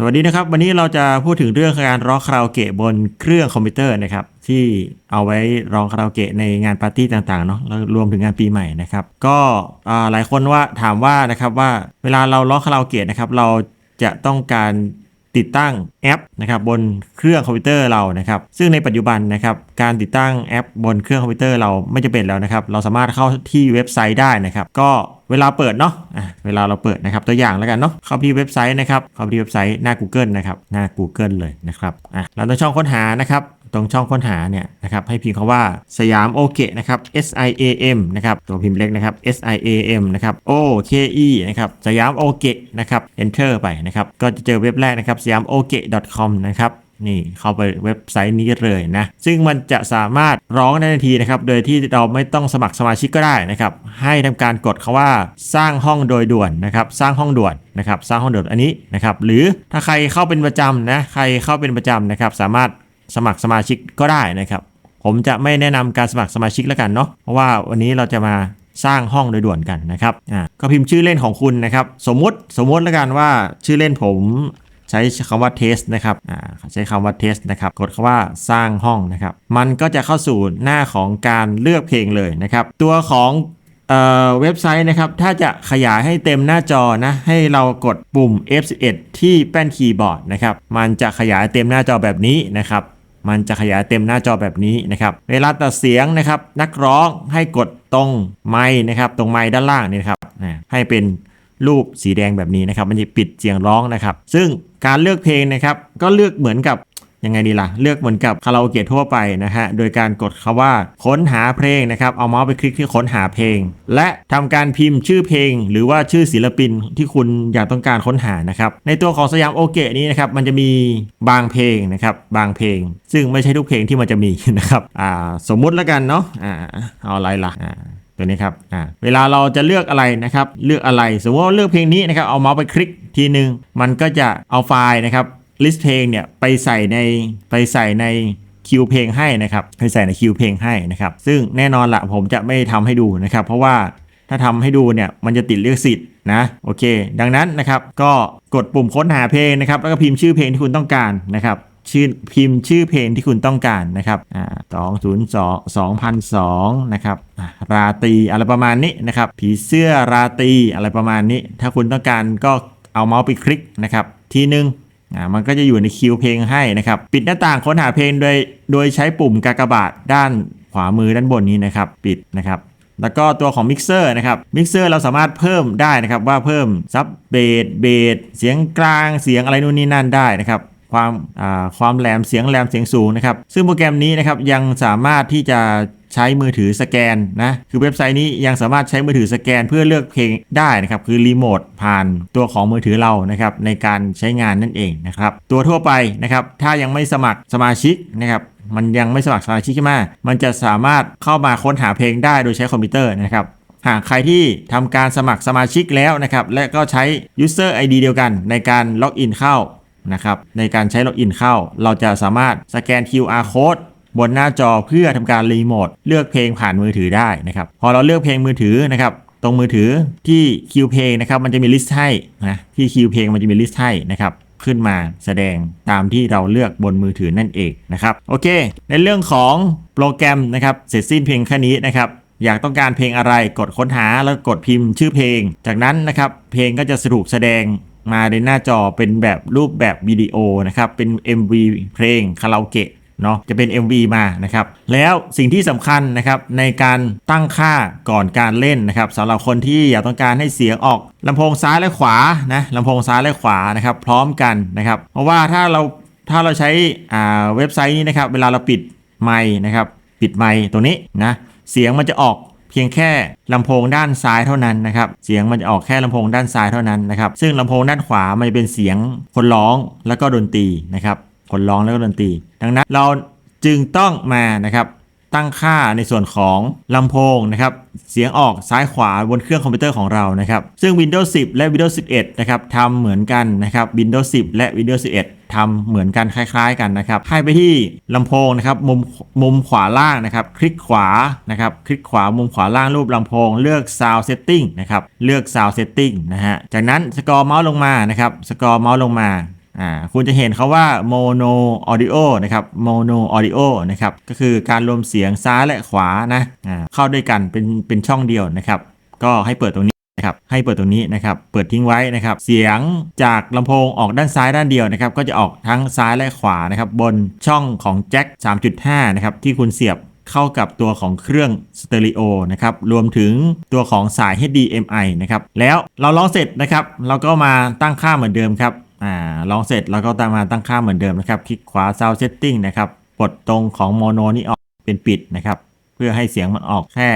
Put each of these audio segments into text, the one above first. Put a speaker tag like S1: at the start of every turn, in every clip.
S1: สวัสดีนะครับ วันนี้เราจะพูดถึงเรื่องการร้องคาราโอเกะบนเครื่องคอมพิวเตอร์นะครับ ที่เอาไว้ร้องคาราโอเกะในงานปาร์ตี้ต่างๆเนาะแล้วรวมถึงงานปีใหม่นะครับ ก็หลายคนว่าถามว่านะครับว่าเวลาเราร้องคาราโอเกะนะครับเราจะต้องการติดตั้งแอปนะครับบนเครื่องคอมพิวเตอร์เรานะครับ ซึ่งในปัจจุบันนะครับการติดตั้งแอปบนเครื่องคอมพิวเตอร์เราไม่จะเป็นแล้วนะครับ เราสามารถเข้าที่เว็บไซต์ได้นะครับ ก็ เวลาเปิดเนาะะเวลาเราเปิดนะครับตัวอย่างแล้วกันเนาะเข้าไปที่เว็บไซต์นะครับเข้าไปที่เว็บไซต์หน้า Google นะครับหน้า Google เลยนะครับอะแล้วตรงช่องค้นหานะครับตรงช่องค้นหาเนี่ยนะครับให้พิมพ์คำว่าสยามโอเคนะครับ S I A M นะครับตัวพิมพ์เล็กนะครับ S I A M นะครับ O K E นะครับสยามโอเคนะครับ enter ไปนะครับก็จะเจอเว็บแรกนะครับสยามโอเค .com นะครับ นี่เข้าไปเว็บไซต์นี้เลยนะ ซึ่งมันจะสามารถร้องได้ทันทีนะครับ โดยที่เราไม่ต้องสมัครสมาชิกก็ได้นะครับ ให้ทำการกดคาว่าสร้างห้องโดยด่วนนะครับ สร้างห้องด่วนนะครับ สร้างห้องด่วนอันนี้นะครับ หรือถ้าใครเข้าเป็นประจำนะ ใครเข้าเป็นประจำนะครับ สามารถสมัครสมาชิกก็ได้นะครับ ผมจะไม่แนะนำการสมัครสมาชิกแล้วกันเนาะ เพราะว่าวันนี้เราจะมาสร้างห้องโดยด่วนกันนะครับ อ่า ก็พิมพ์ชื่อเล่นของคุณนะครับ สมมุติ สมมุติแล้วกันว่าชื่อเล่นผม ใช้คำว่า test นะครับใช้คำว่า test นะครับ กดคำว่าสร้างห้องนะครับ มันก็จะเข้าสู่หน้าของการเลือกเพลงเลยนะครับ ตัวของเออเว็บไซต์นะครับถ้าจะขยายให้เต็มหน้าจอนะให้เรากดปุ่ม F11 ที่แป้นคีย์บอร์ดนะครับมันจะขยายเต็มหน้าจอแบบนี้นะครับ มันจะขยายเต็มหน้าจอแบบนี้นะครับเวลาตัดเสียงนะครับนักร้องให้กดตรงไม้นะครับตรงไม้ด้านล่างนี่นะครับให้เป็นรูปสีแดงแบบนี้นะครับ มันจะปิดเสียงร้องนะครับ ซึ่ง การเลือกเพลงนะครับ ก็เลือกเหมือนกับยังไงดีล่ะ เลือกเหมือนกับคาราโอเกะทั่วไปนะฮะ โดยการกดคาว่าค้นหาเพลงนะครับ เอาเมาส์ไปคลิกที่ค้นหาเพลง และทำการพิมพ์ชื่อเพลง หรือว่าชื่อศิลปินที่คุณอยากต้องการค้นหานะครับ ในตัวของสยามโอเกะนี้นะครับ มันจะมีบางเพลงนะครับ บางเพลง ซึ่งไม่ใช่ทุกเพลงที่มันจะมีนะครับ อ่า สมมุติแล้วกันเนาะ อ่า เอาอะไรล่ะ อ่าตัวนี้ครับ อ่า เวลาเราจะเลือกอะไรนะครับ เลือกอะไร สมมติว่าเลือกเพลงนี้นะครับ เอาเมาส์ไปคลิกทีนึง มันก็จะเอาไฟล์นะครับลิสต์เพลงเนี่ยไปใส่ในไปใส่ในคิวเพลงให้นะครับไปใส่ในคิวเพลงให้นะครับ ซึ่งแน่นอนละผมจะไม่ทำให้ดูนะครับ เพราะว่าถ้าทำให้ดูเนี่ยมันจะติดเลือกสิทธิ์นะโอเค ดังนั้นนะครับก็กดปุ่มค้นหาเพลงนะครับแล้วก็พิมพ์ชื่อเพลงที่คุณต้องการนะครับชื่อพิมพ์ชื่อเพลงที่คุณต้องการนะครับอ่าสองศูนย์สองสองพันสองนะครับราตีอะไรประมาณนี้นะครับผีเสื้อราตีอะไรประมาณนี้ ถ้าคุณต้องการก็ เอาเมาส์ไปคลิกนะครับทีนึงอ่ามันก็จะอยู่ในคิวเพลงให้นะครับ ปิดหน้าต่างค้นหาเพลงโดยโดยใช้ปุ่มกากบาทด้านขวามือด้านบนนี้นะครับ ปิดนะครับแล้วก็ตัวของมิกเซอร์นะครับมิกเซอร์เราสามารถเพิ่มได้นะครับว่าเพิ่มซับเบสเบสเสียงกลางเสียงอะไรนู่นนี่นั่นได้นะครับ ความอ่าความแหลมเสียงแหลมเสียงสูงนะครับ ซึ่งโปรแกรมนี้นะครับยังสามารถที่จะ ใช้มือถือสแกนนะคือเว็บไซต์นี้ยังสามารถใช้มือถือสแกนเพื่อเลือกเพลงได้นะครับคือรีโมทผ่านตัวของมือถือเรานะครับในการใช้งานนั่นเองนะครับตัวทั่วไปนะครับถ้ายังไม่สมัครสมาชิกนะครับมันยังไม่สมัครสมาชิกใช่ไหมมันจะสามารถเข้ามาค้นหาเพลงได้โดยใช้คอมพิวเตอร์นะครับหากใครที่ทำการสมัครสมาชิกแล้วนะครับและก็ใช้ user ID เดียวกันในการล็อกอินเข้านะครับในการใช้ล็อกอินเข้า เราจะสามารถสแกน QR code บนหน้าจอเพื่อทำการรีโมทเลือกเพลงผ่านมือถือได้นะครับ พอเราเลือกเพลงมือถือนะครับตรงมือถือที่คิวเพลงนะครับมันจะมีลิสต์ให้นะที่คิวเพลงมันจะมีลิสต์ให้นะครับขึ้นมาแสดงตามที่เราเลือกบนมือถือนั่นเองนะครับโอเค ในเรื่องของโปรแกรมนะครับเสร็จสิ้นเพียงแค่นี้นะครับอยากต้องการเพลงอะไรกดค้นหาแล้วกดพิมพ์ชื่อเพลง จากนั้นนะครับเพลงก็จะสรุปแสดงมาในหน้าจอเป็นแบบรูปแบบวิดีโอนะครับเป็น MV เพลงคาราโอเกะ เนาะจะเป็น MV มานะครับแล้วสิ่งที่สำคัญนะครับในการตั้งค่าก่อนการเล่นนะครับสำหรับคนที่อยากต้องการให้เสียงออกลำโพงซ้ายและขวานะลำโพงซ้ายและขวานะครับพร้อมกันนะครับเพราะว่าถ้าเราถ้าเราใช้อ่าเว็บไซต์นี้นะครับเวลาเราปิดไมค์นะครับปิดไมค์ตรงนี้นะเสียงมันจะออกเพียงแค่ลำโพงด้านซ้ายเท่านั้นนะครับ เสียงมันจะออกแค่ลำโพงด้านซ้ายเท่านั้นนะครับ ซึ่งลำโพงด้านขวามันจะเป็นเสียงคนร้องแล้วก็ดนตรีนะครับ คนร้องแล้วก็ดนตรี ดังนั้นเราจึงต้องมานะครับตั้งค่าในส่วนของลำโพงนะครับ เสียงออกซ้ายขวาบนเครื่องคอมพิวเตอร์ของเรานะครับ ซึ่ง Windows 10 และ Windows 11 นะครับทำเหมือนกันนะครับ Windows 10 และ Windows 11ทำเหมือนกันคล้ายๆกันนะครับ ให้ไปที่ลำโพงนะครับมุมมุมขวาล่างนะครับ คลิกขวานะครับ คลิกขวามุมขวาล่างรูปลำโพง เลือก Sound Setting นะครับ เลือก Sound Setting นะฮะ จากนั้นสกอร์เมาส์ลงมานะครับ สกอร์เมาส์ลงมา อ่าคุณจะเห็นเขาว่า mono audio นะครับ mono audio นะครับก็คือการรวมเสียงซ้ายและขวานะอ่าเข้าด้วยกันเป็นเป็นช่องเดียวนะครับ ก็ให้เปิดตรงนี้นะครับให้เปิดตรงนี้นะครับ เปิดทิ้งไว้นะครับ เสียงจากลำโพงออกด้านซ้ายด้านเดียวนะครับ ก็จะออกทั้งซ้ายและขวานะครับ บนช่องของแจ็ค3.5 นะครับ ที่คุณเสียบเข้ากับตัวของเครื่องสเตอริโอนะครับ รวมถึงตัวของสาย HDMI นะครับ แล้วเราลองเสร็จนะครับ เราก็มาตั้งค่าเหมือนเดิมครับ อ่าลองเสร็จเราก็ตามมาตั้งค่าเหมือนเดิมนะครับคลิกขวา Sound Setting นะครับปลดตรงของโมโนนี่ออกเป็นปิดนะครับ เพื่อให้เสียงมันออกแค่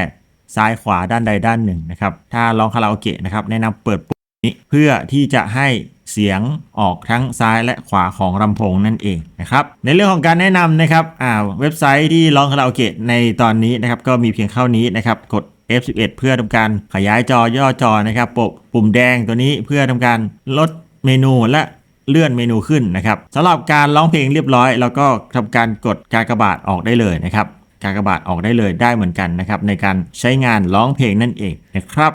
S1: ซ้ายขวาด้านใดด้านหนึ่งนะครับ ถ้าลองคาราโอเกะนะครับแนะนำเปิดปุ่มนี้เพื่อที่จะให้เสียงออกทั้งซ้ายและขวาของลำโพงนั่นเองนะครับในเรื่องของการแนะนำนะครับอ่าเว็บไซต์ที่ร้องคาราโอเกะในตอนนี้นะครับก็มีเพียงเท่านี้นะครับกด F11 เพื่อทำการขยายจอย่อจอนะครับปกปุ่มแดงตัวนี้เพื่อทำการลด เมนูและเลื่อนเมนูขึ้นนะครับสำหรับการร้องเพลงเรียบร้อย แล้วก็ทำการกดกากบาทออกได้เลยนะครับกากบาทออกได้เลยได้เหมือนกันนะครับในการใช้งานร้องเพลงนั่นเองนะครับ